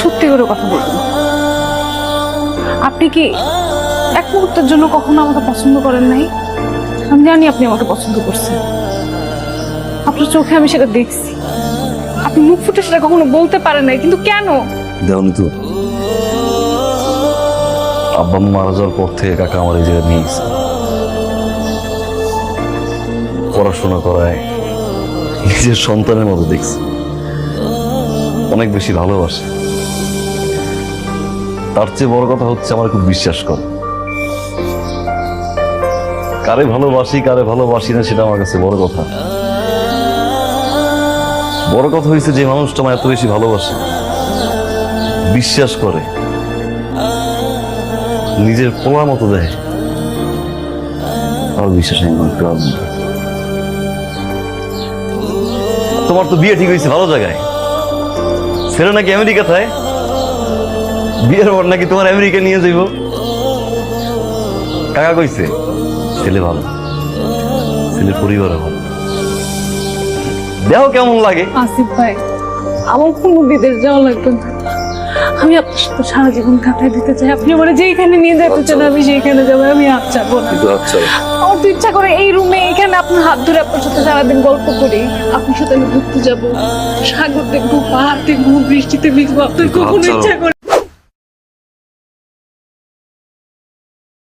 সত্যি করে কথা বলুন আপনি কি এক মুহূর্তের জন্য কখনো আমাকে পছন্দ করেন নাই? আমি জানি আপনি আমাকে পছন্দ করছেন। আপনার চোখে আমি সেটা দেখছি। আপনি মুখ ফুটে সেটা কখনো বলতে পারেন নাই, কিন্তু কেন? দেওনি তো আব্বা মারা যাওয়ার পর থেকে কাকা আমার এই জায়গায় নিয়ে গেছে। পড়াশোনা করায় নিজের সন্তানের মতো দেখছে। অনেক বেশি ভালোবাসে। তার চেয়ে বড় কথা হচ্ছে আমার খুব বিশ্বাস করে। কারে ভালোবাসি কারে ভালোবাসি না, সেটা আমার কাছে বড় কথা। বড় কথা হয়েছে যে মানুষটা আমার এত বেশি ভালোবাসে। বিশ্বাস করে। নিজের পোলার মতো দেয় আমার বিশ্বাস। তোমার তো বিয়ে ঠিক হয়েছে ভালো জায়গায়। ছেলে নাকি আমেরিকা থাকে বিয়ের পর নাকি তোমার আমেরিকা নিয়ে যাইব? কাকা কইছে, ছেলে ভালো ছেলের পরিবার ভালো। দেহ কেমন লাগে? আসিফ ভাই, আমার কোনো বিদেশ যাওয়া লাগবে না। আমি আপনার সাথে সারা জীবন কাটাই দিতে চাই। আপনি আমার যেইখানে নিয়ে যেতে চান আমি সেইখানে যাব আমি হাত চাপবো না। আচ্ছা। আমার তো ইচ্ছা করে এই রুমে এখানে আপনার হাত ধরে আপনার সাথে সারাদিন গল্প করি। আপনার সাথে আমি ঘুরতে যাব সাগর দেখব পাহাড় দেখব বৃষ্টিতে ভিজবো আপনার কখনো আচ্ছা। ইচ্ছা করে